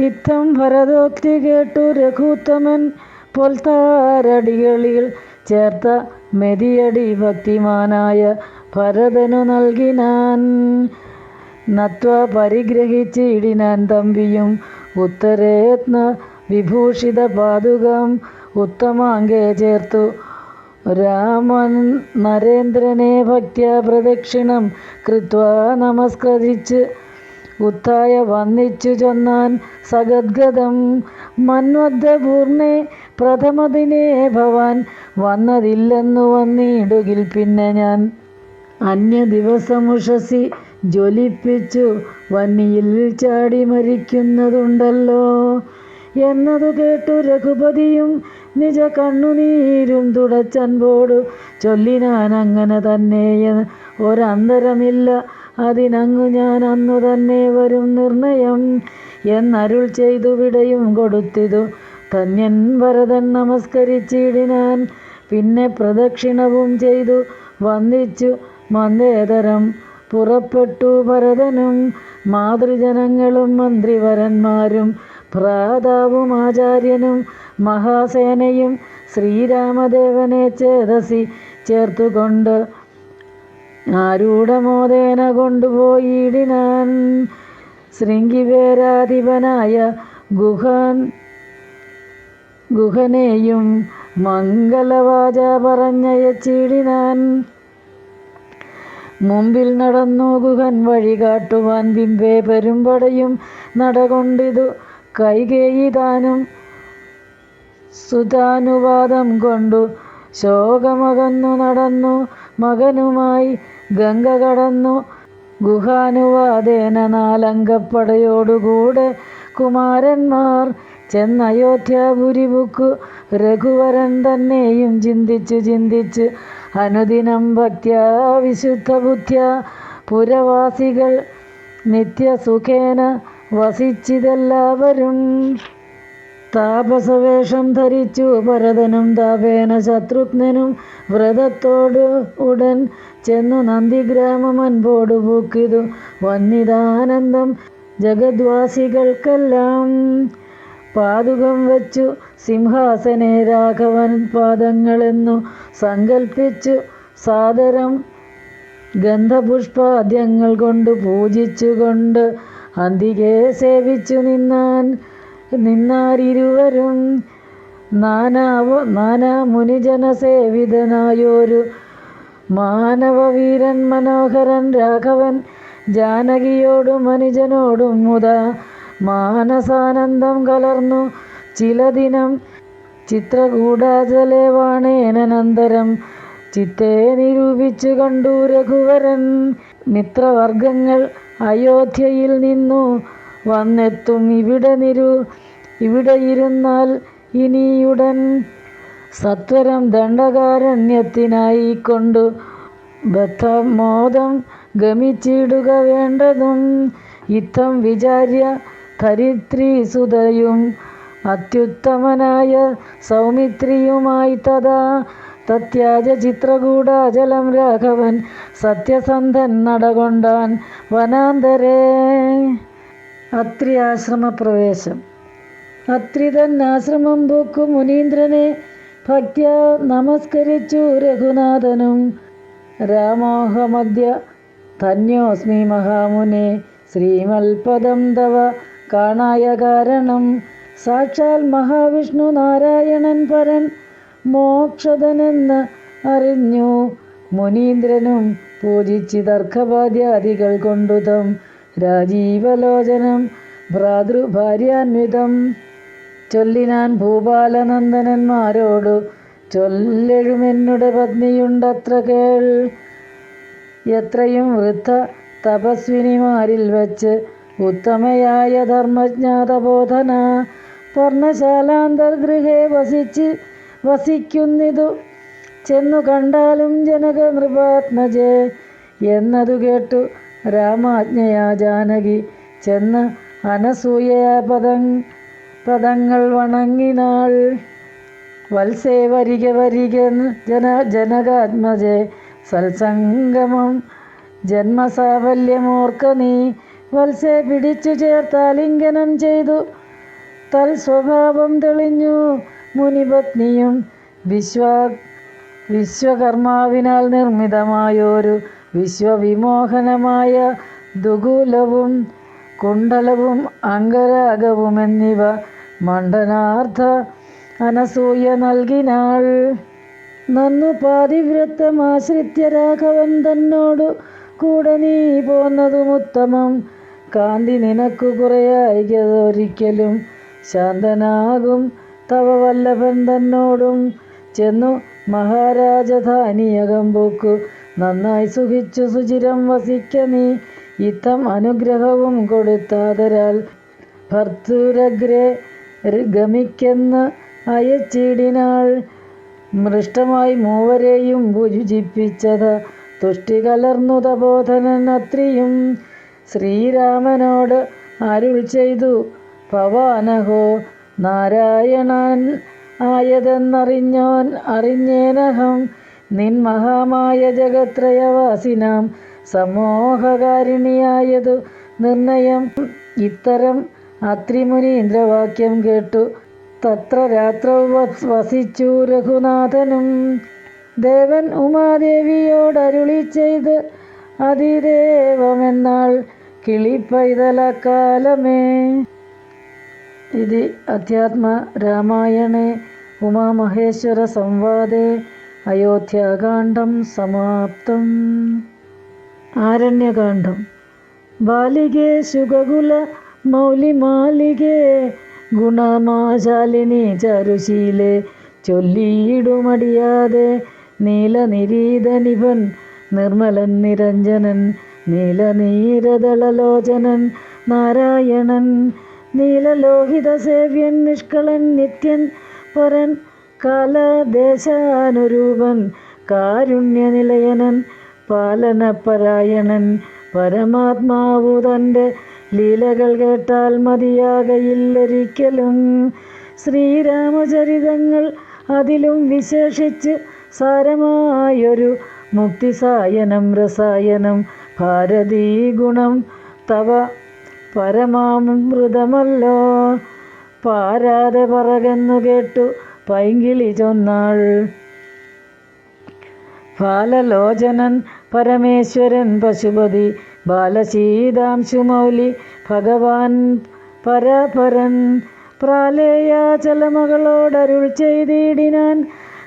ഇത്തം ഭരതോക്തി കേട്ടു രഘുത്തമൻ പൊൽത്താരടികളിൽ ചേർത്ത മെതിയടി ഭക്തിമാനായ ഭരതനു നൽകിനാൻ നത്വ പരിഗ്രഹിച്ച് ഇടിനാൻ തമ്പിയും ഉത്തരയത്ന വിഭൂഷിത പാതുകം ഉത്തമാങ്കെ ചേർത്തു. രാമൻ നരേന്ദ്രനെ ഭക്ത്യ പ്രദക്ഷിണം കൃത്വ നമസ്കരിച്ച് ഉത്തായ വന്നിച്ചു ചൊന്നാൻ സഗദ്ഗതം. മന്വദ്ധപൂർണെ പ്രഥമതിനേ ഭവാൻ വന്നതില്ലെന്നു വന്നിടുകിൽ പിന്നെ ഞാൻ. അന്യ ദിവസമുഷസി ജ്വലിപ്പിച്ചു വന്നിയിൽ ചാടി മരിക്കുന്നതുണ്ടല്ലോ. എന്നതു കേട്ടു രഘുപതിയും നിജ കണ്ണുനീരും തുടച്ചൻപോടു ചൊല്ലിനാൻ അങ്ങനെ തന്നെ ഒരന്തരമില്ല. അതിനങ്ങു ഞാൻ അന്നു തന്നെ വരും നിർണയം എന്നരുൾ ചെയ്തു വിടയും കൊടുത്തിതു. തന്യൻ ഭരതൻ നമസ്കരിച്ചിടിനാൻ പിന്നെ പ്രദക്ഷിണവും ചെയ്തു വന്ദിച്ചു മന്ദേതരം. പുറപ്പെട്ടു ഭരതനും മാതൃജനങ്ങളും മന്ത്രിവരന്മാരും ഭ്രാതാവും ആചാര്യനും മഹാസേനയും ശ്രീരാമദേവനെ ചേതസി ചേർത്തുകൊണ്ട് ആരൂഢമോദേന കൊണ്ടുപോയിടിനാൻ ശൃംഗിവേരാധിപനായ ഗുഹൻ ഗുഹനെയും മംഗളവാച പറഞ്ഞയച്ചിടിനാൻ. മുമ്പിൽ നടന്നു ഗുഹൻ വഴി കാട്ടുവാൻ ബിംബേ പെരുമ്പടയും നടകൊണ്ടിതു കൈകേയിതാനും സുതാനുവാദം കൊണ്ടു ശോകമകന്നു നടന്നു മകനുമായി ഗംഗ കടന്നു. ഗുഹാനുവാദേന നാലങ്കപ്പടയോടുകൂടെ കുമാരന്മാർ ചെന്നയോധ്യാപുരിബുക്കു രഘുവരൻ തന്നെയും ചിന്തിച്ചു ചിന്തിച്ച് അനുദിനം ഭക്ത്യാ വിശുദ്ധ ബുദ്ധ്യ. പുരവാസികൾ നിത്യസുഖേന വസിച്ചിതെല്ലാവരും താപസവേഷം ധരിച്ചു ഭരതനും താപേന ശത്രുഘ്നനും വ്രതത്തോട് ഉടൻ ചെന്നു നന്ദിഗ്രാമം അൻപോട് പൂക്കിതു വന്നിതാനന്ദം ജഗദ്വാസികൾക്കെല്ലാം. പാതുകം വച്ചു സിംഹാസനെ രാഘവൻ പാദങ്ങളെന്നു സങ്കൽപ്പിച്ചു സാദരം ഗന്ധപുഷ്പാദ്യങ്ങൾ കൊണ്ട് പൂജിച്ചുകൊണ്ട് അന്തികെ സേവിച്ചു നിന്നാൻ നിന്നാരിരുവരും. നാനാവ നാനാ മുനിജനസേവിതനായൊരു മാനവവീരൻ മനോഹരൻ രാഘവൻ ജാനകിയോടും മനുജനോടും മുത മാനസാനന്ദം കലർന്നു. ചില ദിനം വാണേനന്തരം ചിത്തെ നിരൂപിച്ചു കണ്ടു രഘുവരൻ. മിത്രവർഗങ്ങൾ അയോധ്യയിൽ നിന്നു വന്നെത്തും ഇവിടെ നിരു ഇവിടെ ഇരുന്നാൽ ഇനിയുടൻ സത്വരം ദണ്ഡകാരണ്യത്തിനായി കൊണ്ടു ബദ്ധമോദം ഗമിച്ചിടുക വേണ്ടതും. ഇത്തം വിചാര്യ ധരിത്രീസുതയും അത്യുത്തമനായ സൗമിത്രിയുമായി തഥാ തത്യാജ ചിത്രകൂടാചലം രാഘവൻ സത്യസന്ധൻ നടകൊണ്ടാൻ വനാന്തരേ. അത്രി ആശ്രമപ്രവേശം അത്രി ആശ്രമം പോക്കു മുനീന്ദ്രനെ ഭക്യ നമസ്കരിച്ചു രഘുനാഥനും. രാമോഹമദ്യ ധന്യോസ്മി മഹാമുനെ ശ്രീമൽപദം തവ കാണായ കാരണം. സാക്ഷാൽ മഹാവിഷ്ണു നാരായണൻ പരൻ മോക്ഷതനെന്ന് അറിഞ്ഞു. മുനീന്ദ്രനും പൂജിച്ച് തർക്കപാദ്യാദികൾ കൊണ്ടുതം രാജീവലോചനം ഭ്രാതൃഭാര്യാന്വിതം. ചൊല്ലിനാൻ ഭൂപാലനന്ദനന്മാരോടു ചൊല്ലെഴുമെന്നുടെ പത്നിയുണ്ടത്ര കേൾ. എത്രയും വൃദ്ധ തപസ്വിനിമാരിൽ വച്ച് ഉത്തമയായ ധർമ്മജ്ഞാതബോധന പർണശാലാന്തർഗൃഹേ വസിച്ച് വസിക്കുന്നിതു. ചെന്നു കണ്ടാലും ജനക നൃപാത്മജേ എന്നതു കേട്ടു രാമാജ്ഞയാ ജാനകി. ചെന്ന് അനസൂയയാ പദം പദങ്ങൾ വണങ്ങിനാൾ. വത്സേ വരിക വരിക ജന ജനകാത്മജേ. സത്സംഗമം ജന്മസാഫല്യമോർക്ക നീ. വത്സേ പിടിച്ചു ചേർത്താലിംഗനം ചെയ്തു. തൽ സ്വഭാവം തെളിഞ്ഞു. മുനിപത്നിയും വിശ്വ വിശ്വകർമാവിനാൽ നിർമ്മിതമായൊരു വിശ്വവിമോഹനമായ ദുകൂലവും കുണ്ടലവും അംഗരാഗവും എന്നിവ മണ്ഡനാർത്ഥ അനസൂയ നൽകിനാൾ. നന്നു പാതിവ്രത്തമാശ്രിത്യ രാഘവൻ തന്നോടു കൂടെ നീ പോന്നതും ഉത്തമം കാന്തി നിനക്കു കുറയായികതൊരിക്കലും ശാന്തനാകും. തവ വല്ലഭൻ തന്നോടും ചെന്നു മഹാരാജധാനിയകം പൂക്കു നന്നായി സുഖിച്ചു സുചിരം വസിക്ക നീ. ഇത്തം അനുഗ്രഹവും കൊടുത്താതരാൽ ഭർത്തുരഗ്രെ ഗമിക്കെന്ന് അയച്ചിടിനാൾ. മൃഷ്ടമായി മൂവരെയും ഭുജിപ്പിച്ചത് തുഷ്ടി കലർന്നു തബോധനൻ അത്രിയും. ശ്രീരാമനോട് അരുൾ ചെയ്തു പവാനഹോ നാരായണൻ ആയതെന്നറിഞ്ഞോൻ അറിഞ്ഞേനഹം. നിൻ മഹാമായ ജഗത്രയവാസിനാം സമോഹകാരിണിയായതു നിർണയം. ഇത്തരം അത്രിമുനീന്ദ്രവാക്യം കേട്ടു. തത്ര രാത്ര വസ് വസിച്ചു രഘുനാഥനും. ദേവൻ ഉമാദേവിയോടരുളി ചെയ്ത് അതിദേവമെന്നാൾ കിളിപ്പൈതലക്കാലമേ. ഇത് അധ്യാത്മ രാമായണേ. ഉമാമഹേശ്വര സംവാദേ. അയോധ്യാകാന്ഡം സമാപ്തം. ആരണ്യകാന്ഡം. ബാലികേ ശുഗകുല മൗലിമാലികേ ഗുണമാശാലിനി ചരുശീലെ ചൊല്ലിയിടുമടിയാതെ നീലനിരീതനിവൻ നിർമ്മലൻ നിരഞ്ജനൻ നീലനീരദളലോചനൻ നാരായണൻ നീലലോഹിത സേവ്യൻ നിഷ്കളൻ നിത്യൻ പരൻ കാലദേശാനുരൂപൻ കാരുണ്യനിലയനൻ പാലനപരായണൻ പരമാത്മാവു തന്റെ ലീലകൾ കേട്ടാൽ മതിയാകയില്ലൊരിക്കലും. ശ്രീരാമചരിതങ്ങൾ അതിലും വിശേഷിച്ച് സാരമായൊരു മുക്തിസായനം രസായനം ഭാരതീ ഗുണം തവ പരമാമൃതമല്ലോ. പാരാതെ പറകെന്നു കേട്ടു പൈങ്കിളി ചൊന്നാൾ ബാലലോചനൻ പരമേശ്വരൻ പശുപതി ബാലശീതാംശുമൗലി ഭഗവാൻ പരപരൻ. പ്രാലേയാചലമകളോടരുൾ ചെയ്തിടിനാൻ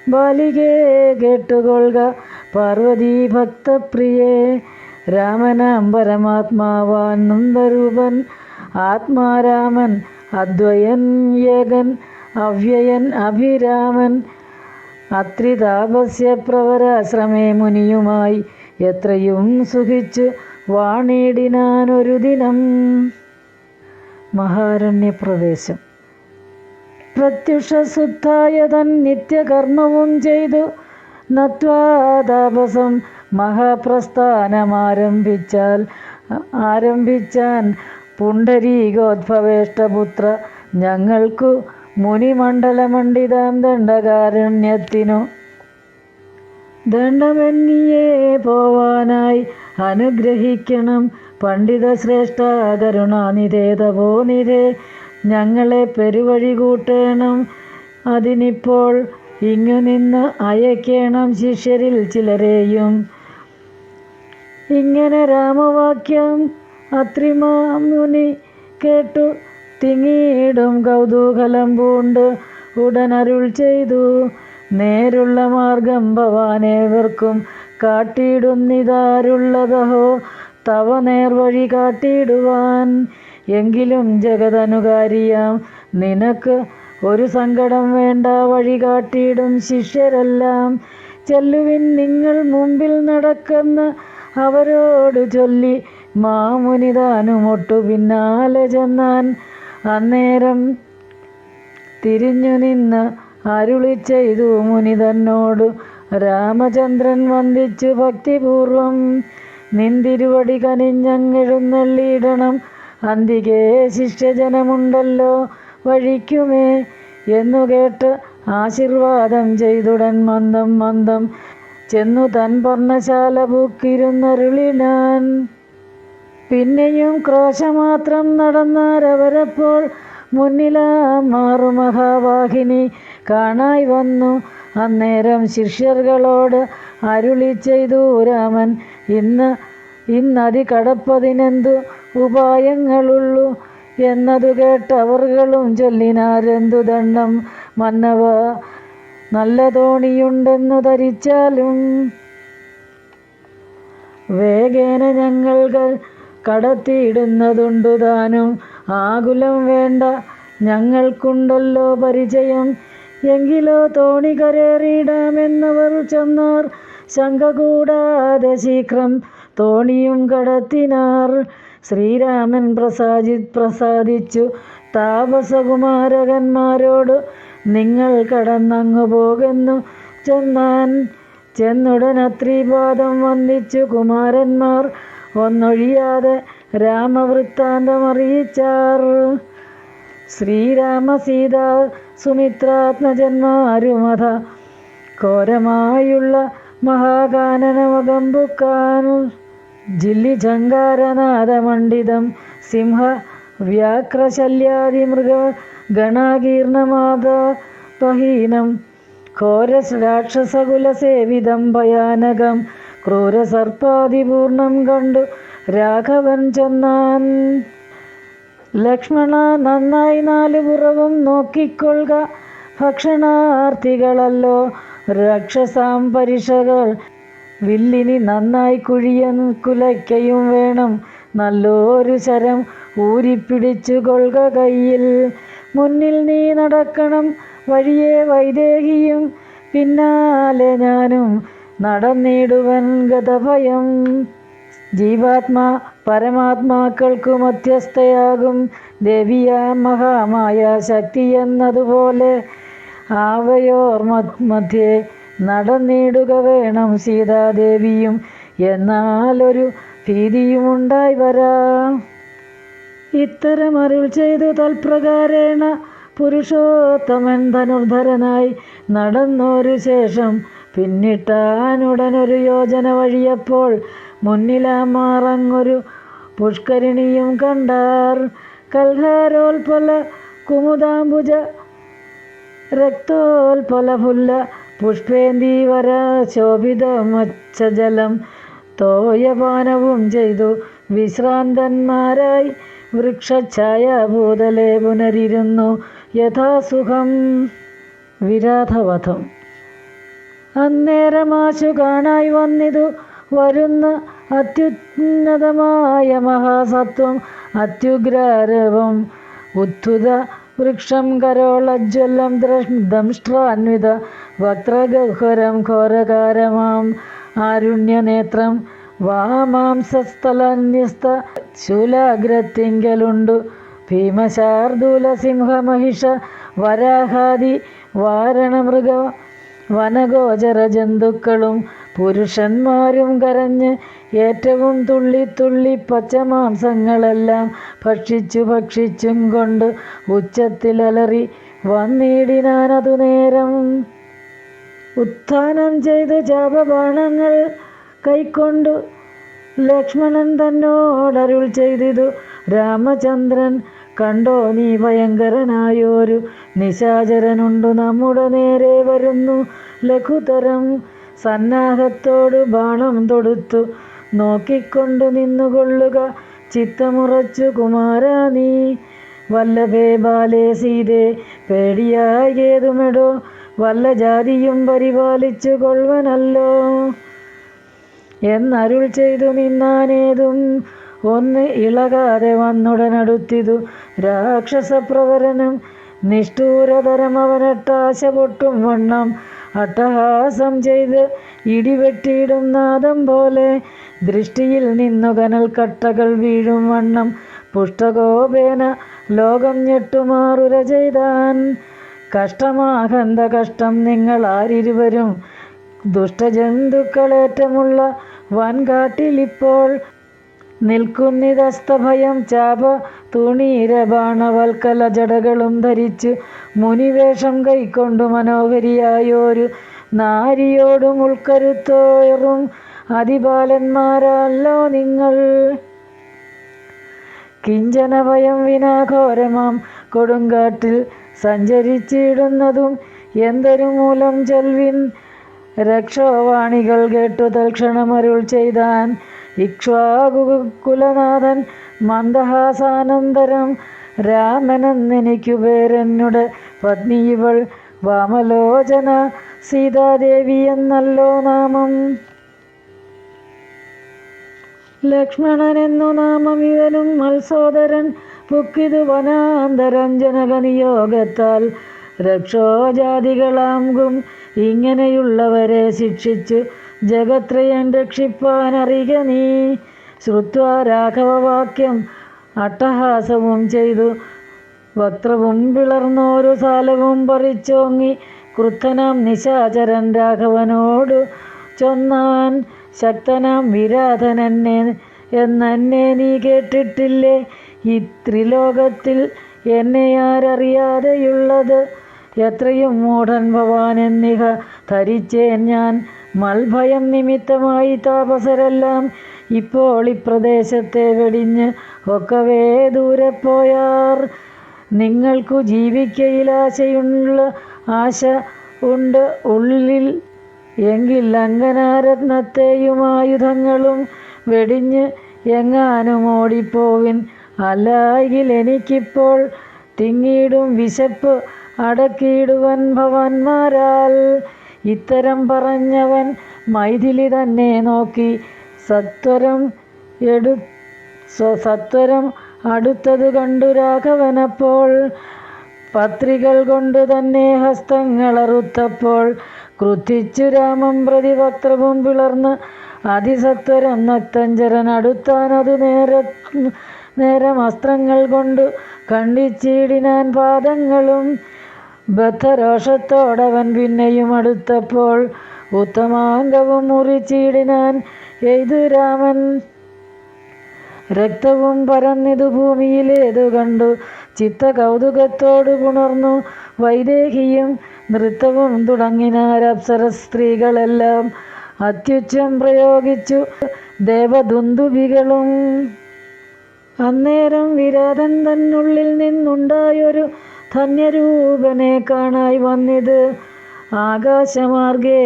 ബാലികേ കേട്ടുകൊള്ളുക പാർവതീ ഭക്തപ്രിയേ രാമനാം പരമാത്മാവാൻ നന്ദരൂപൻ ആത്മാരാമൻ അദ്വയൻ ഏകൻ. അവ്യയൻ അഭിരാമൻ. അത്രിതാപസ്യ പ്രവരാശ്രമേ മുനിയുമായി എത്രയും സുഖിച്ച് വാണിടിനാനൊരു ദിനം. മഹാരണ്യപ്രദേശം പ്രത്യുഷസുദ്ധായ തൻ നിത്യകർമ്മവും ചെയ്തു. നത്വാതാപസം മഹാപ്രസ്ഥാനമാരംഭിച്ചാൽ ആരംഭിച്ചാൻ പുണ്ടരീകോദ്ഭവേഷ്ടപുത്ര ഞങ്ങൾക്കു മുനിമണ്ഡലമണ്ഡിതാം ദണ്ഡകാരണ്യത്തിനു ദണ്ഡമെന്നിയേ പോവാനായി അനുഗ്രഹിക്കണം. പണ്ഡിത ശ്രേഷ്ഠ തപോ നിരേ ഞങ്ങളെ പെരുവഴി കൂട്ടേണം. അതിനിപ്പോൾ ഇങ്ങു നിന്ന് അയക്കേണം ശിഷ്യരിൽ ചിലരെയും. ഇങ്ങനെ രാമവാക്യം അത്രിമാമുനി കേട്ടു. തിങ്ങിയിടും കൗതൂഹലം പൂണ്ട് ഉടനരുൾ ചെയ്തു. നേരുള്ള മാർഗം ഭവാനേവർക്കും കാട്ടിയിടുന്നിതാരുള്ളതഹോ? തവ നേർവഴി കാട്ടിയിടുവാൻ എങ്കിലും ജഗതനുകാരിയാം. നിനക്ക് ഒരു സങ്കടം വേണ്ട വഴി കാട്ടിയിടും ശിഷ്യരെല്ലാം. ചെല്ലുവിൻ നിങ്ങൾ മുമ്പിൽ നടക്കുന്ന അവരോട് ചൊല്ലി മാമുനിതാനുമൊട്ടു പിന്നാലെ ചെന്നാൻ അന്നേരം തിരിഞ്ഞു നിന്ന് അരുളി ചെയ്തു മുനി തന്നോട് രാമചന്ദ്രൻ വന്ദിച്ചു ഭക്തിപൂർവം. നിന്തിരുവടി കനിഞ്ഞങ്ങെഴുന്നള്ളിയിടണം. അന്തികേ ശിഷ്യജനമുണ്ടല്ലോ വഴിക്കുമേ എന്നു കേട്ട് ആശീർവാദം ചെയ്തുടൻ മന്ദം മന്ദം ചെന്നു തൻ പർണശാല പൂക്കിരുന്നരുളിനാൻ. പിന്നെയും ക്രോശമാത്രം നടന്നാരവരപ്പോൾ മുന്നിലാ മാറു മഹാവാഹിനി കാണായി വന്നു. അന്നേരം ശിഷ്യർകളോട് അരുളി ചെയ്തു രാമൻ ഇന്ന് ഇന്നതി കടപ്പതിനെന്തു ഉപായങ്ങളുള്ളൂ? എന്നതു കേട്ടവർകളും ചൊല്ലിനാരെന്തു ദണ്ണം മന്നവ നല്ല തോണിയുണ്ടെന്നു ധരിച്ചാലും വേഗേന ഞങ്ങൾക്ക് കടത്തിയിടുന്നതുണ്ടു താനും ആകുലം വേണ്ട ഞങ്ങൾക്കുണ്ടല്ലോ പരിചയം. എങ്കിലോ തോണി കരേറിയിടാമെന്നവർ ചെന്നാർ. ശങ്ക കൂടാതെ ശീഘ്രം തോണിയും കടത്തിനാർ. ശ്രീരാമൻ പ്രസാദി പ്രസാദിച്ചു. താപസകുമാരകന്മാരോട് നിങ്ങൾ കടന്നങ്ങു പോകുന്നു. ചെന്നാൻ ചെന്നുടൻ അത്രിപാദം വന്ദിച്ചു കുമാരന്മാർ. ഒന്നൊഴിയാതെ രാമവൃത്താന്തമറിയിച്ചാർ ശ്രീരാമ സീത സുമിത്രാത്മജന്മാരുമത ഘോരമായുള്ള മഹാകാനനമകമ്പുക്കാൻ ജില്ലി ചങ്കാരനാഥമണ്ഡിതം സിംഹ വ്യാക്രശല്യാദിമൃഗ ഗണാകീർണമാതഹീനം ഘോര രാക്ഷസകുലസേവിതം ഭയാനകം ക്രൂരസർപ്പാതിപൂർണം കണ്ടു രാഘവൻ ചെന്നാൻ. ലക്ഷ്മണ നന്നായി നാലു പുറവും നോക്കിക്കൊള്ളുക. ഭക്ഷണാർത്ഥികളല്ലോ രക്ഷസാം പരിഷകൾ വില്ലിനി നന്നായി കുഴിയൻ കുലയ്ക്കയും വേണം. നല്ലൊരു ശരം ഊരിപ്പിടിച്ചു കൊള്ളുക കയ്യിൽ. മുന്നിൽ നീ നടക്കണം വഴിയെ വൈദേഹിയും. പിന്നാലെ ഞാനും നടന്നിടുവൻ ഗതഭയം ജീവാത്മാ പരമാത്മാക്കൾക്കു മധ്യസ്ഥയാകും ദേവിയ മഹാമായ ശക്തി എന്നതുപോലെ ആവയോർ മധ്യേ നടന്നിടുക വേണം സീതാദേവിയും. എന്നാലൊരു ഭീതിയുമുണ്ടായി വരാ. ഇത്തരം അരുൾ ചെയ്തു തൽപ്രകാരേണ പുരുഷോത്തമൻ ധനുർധരനായി നടന്നൊരു ശേഷം പിന്നിട്ടാനുടനൊരു യോജന വഴിയപ്പോൾ മുന്നിലാമാറങ്ങൊരു പുഷ്കരിണിയും കണ്ടാർ. കൽഹാരോൽപല കുമുദാംബുജ രക്തോൽപലഫുല്ല പുഷ്പേന്ദീവര ശോഭിതമച്ചജലം തോയപാനവും ചെയ്തു. വിശ്രാന്തന്മാരായി വൃക്ഷഛായ ഭൂതലേ പുനരിരുന്നു. യഥാസുഖം വിരാധവധം. അന്നേരമാശു കാണായി വന്നിതു. വരുന്ന അത്യുന്നതമായ മഹാസത്വം അത്യുഗ്രാരവം ഉത്ഥുത വൃക്ഷം കരോളജ്വലം ദംഷ്ട്രാന്വിത വക്രഗഹ്വരം ഘോരകാരമാം ആരുണ്യനേത്രം വാമാംസസ്ഥലന്യസ്ത ശൂലാഗ്രത്തിങ്കലുണ്ടു ഭീമശാർദൂല സിംഹമഹിഷ വരാഹാദി വാരണമൃഗ വനഗോചര ജന്തുക്കളും പുരുഷന്മാരും കരഞ്ഞ് ഏറ്റവും തുള്ളി തുള്ളി പച്ചമാംസങ്ങളെല്ലാം ഭക്ഷിച്ചു ഭക്ഷിച്ചും കൊണ്ട് ഉച്ചത്തിലലറി വന്നിടിനാനതു നേരം. ഉത്ഥാനം ചെയ്ത് ജാപബാണങ്ങൾ കൈക്കൊണ്ടു ലക്ഷ്മണൻ തന്നോടരുൾ ചെയ്തിതു രാമചന്ദ്രൻ കണ്ടോ നീ ഭയങ്കരനായൊരു നിശാചരനുണ്ടു. നമ്മുടെ നേരെ വരുന്നു. ലഘുതരം സന്നാഹത്തോട് ബാണം തൊടുത്തു. നോക്കിക്കൊണ്ടു നിന്നുകൊള്ളുക. ചിത്തമുറച്ചു കുമാര നീ വല്ലഭേ ബാലേ സീതേ പേടിയായേതുമെടോ. വല്ല ജാതിയും പരിപാലിച്ചു കൊള്ളുവനല്ലോ. എന്നരുൾ ചെയ്തു നിന്നാനേതും ഒന്ന് ഇളകാതെ വന്നുടനടുത്തിതു രാക്ഷസപ്രവരനും നിഷ്ഠൂരതരം അവനട്ടാശ പൊട്ടും വണ്ണം അട്ടഹാസം ചെയ്ത് ഇടിവെട്ടിയിടും നാദം പോലെ ദൃഷ്ടിയിൽ നിന്നു കനൽ കട്ടകൾ വീഴും വണ്ണം പുഷ്ടകോപേന ലോകം ഞെട്ടുമാറുര ചെയ്താൻ. കഷ്ടമാകന്ത കഷ്ടം നിങ്ങൾ ആരിരുവരും. ദുഷ്ടജന്തുക്കളേറ്റമുള്ള വൻകാട്ടിലിപ്പോൾ നിൽക്കുന്നിതസ്തഭയം ചാപ തുണീരബാണവൽക്കല ജടകളും ധരിച്ച് മുനിവേഷം കൈക്കൊണ്ടു മനോഹരിയായൊരു നാരിയോടും ഉൾക്കരുത്തോറും അതിബാലന്മാരല്ലോ നിങ്ങൾ. കിഞ്ചനഭയം വിനാഘോരമാം കൊടുങ്കാട്ടിൽ സഞ്ചരിച്ചിടുന്നതും എന്തൊരു മൂലം ചൊൽവിൻ രക്ഷോവാണികൾ കേട്ടു തൽക്ഷണമരുൾ ചെയ്താൻ ഇക്ഷ്വാകുകുലനാഥൻ മന്ദഹാസാനന്തരം രാമനെന്നെനിക്കു പേരെന്നുടെ പത്നി ഇവൾ വാമലോചന സീതാദേവി എന്നല്ലോ നാമം. ലക്ഷ്മണനെന്നു നാമം ഇവനും മത്സോദരൻ പുക്കിതു വനാന്തരം ജനകനിയോഗത്താൽ രക്ഷോജാതികളാംകും ഇങ്ങനെയുള്ളവരെ ശിക്ഷിച്ചു ജഗത്രയം രക്ഷിപ്പാൻ അറിക നീ. ശ്രുത്വ രാഘവവാക്യം അട്ടഹാസവും ചെയ്തു. വക്രവും പിളർന്നോരു സാലവും പറിച്ചോങ്ങി. ക്രുദ്ധനാം നിശാചരൻ രാഘവനോട് ചൊന്നാൻ ശക്തനാം വിരാധനെന്നെ എന്നെ നീ കേട്ടിട്ടില്ലേ? ഈ ത്രിലോകത്തിൽ എന്നെ ആരറിയാതെയുള്ളത്. എത്രയും മൂഢൻ ഭവാൻ എന്നിഹ ധരിച്ചേൻ ഞാൻ. മൽഭയം നിമിത്തമായി താപസരെല്ലാം ഇപ്പോൾ ഇപ്രദേശത്തെ വെടിഞ്ഞ് ഒക്കവേ ദൂരെ പോയാർ. നിങ്ങൾക്കു ജീവിക്കയിൽ ആശയുള്ള ആശ ഉണ്ട് ഉള്ളിൽ. എങ്കിൽ അങ്കനാരത്നത്തെയും ആയുധങ്ങളും വെടിഞ്ഞ് എങ്ങാനും ഓടിപ്പോവിൻ. അല്ലായിൽ എനിക്കിപ്പോൾ തിങ്ങിയിടും വിശപ്പ് അടക്കിയിടുവൻ ഭവന്മാരാൽ. ഇത്തരം പറഞ്ഞവൻ മൈഥിലി തന്നെ നോക്കി. സത്വരം എടു സത്വരം അടുത്തതു കണ്ടു രാഘവനപ്പോൾ. പത്രികൾ കൊണ്ട് തന്നെ ഹസ്തങ്ങൾ ഹസ്തങ്ങളറുത്തപ്പോൾ ക്രുദ്ധിച്ചു രാമം പ്രതി വക്രവും പിളർന്ന് അതിസത്വരം നക്തഞ്ചരൻ അടുത്താനതു നേര നേരം അസ്ത്രങ്ങൾ കൊണ്ടു കണ്ടിച്ചിടിനാൻ പാദങ്ങളും ബദ്ധരോഷത്തോടവൻ പിന്നെയും അടുത്തപ്പോൾ ഉത്തമാംഗവും മുറിച്ചിടിനാൻ എയ്തു രാമൻ. രക്തവും പരന്നിതു ഭൂമിയിലേതു കണ്ടു. ചിത്ത കൗതുകത്തോടു പുണർന്നു. വൈദേഹിയും നൃത്തവും തുടങ്ങിനാരപ്സര സ്ത്രീകളെല്ലാം അത്യുച്ചം പ്രയോഗിച്ചു. ദേവദുന്ദുവികളും അന്നേരം വിരാതൻ തന്നുള്ളിൽ നിന്നുണ്ടായൊരു ധന്യരൂപനെ കാണായി വന്നിത്. ആകാശമാർഗേ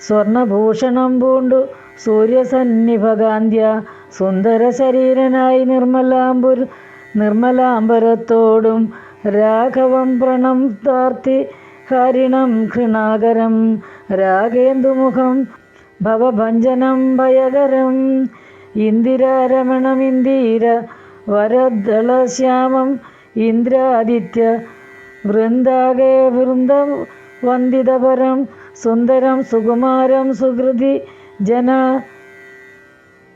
സ്വർണഭൂഷണം പൂണ്ടു. സൂര്യസന്നിഭകാന്ത്യ സുന്ദര ശരീരനായി നിർമ്മലാംബുർ നിർമ്മലാംബരത്തോടും രാഘവം പ്രണം താർത്തി ഹരിണം ഘൃണാകരം രാഗേന്ദുമുഖം ഭവഭഞ്ജനം ഭയകരം ഇന്ദിരാരമണം വരദള വരദളശ്യാമം ഇന്ദ്രാദിത്യ വൃന്ദാകേ വൃന്ദ വന്ദിതപരം സുന്ദരം സുകുമാരം സുഹൃതി ജന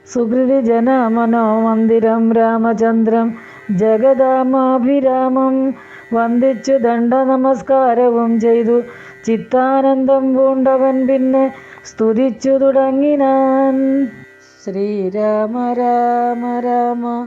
സുഹൃതി ജന മനോമന്ദിരം രാമചന്ദ്രം ജഗദാമാഭിരാമം വന്ദിച്ചു ദണ്ഡ നമസ്കാരവും ചെയ്തു. ചിത്താനന്ദം പൂണ്ടവൻ പിന്നെ സ്തുതിച്ചു തുടങ്ങിനാൻ. ശ്രീരാമ രാമ രാമ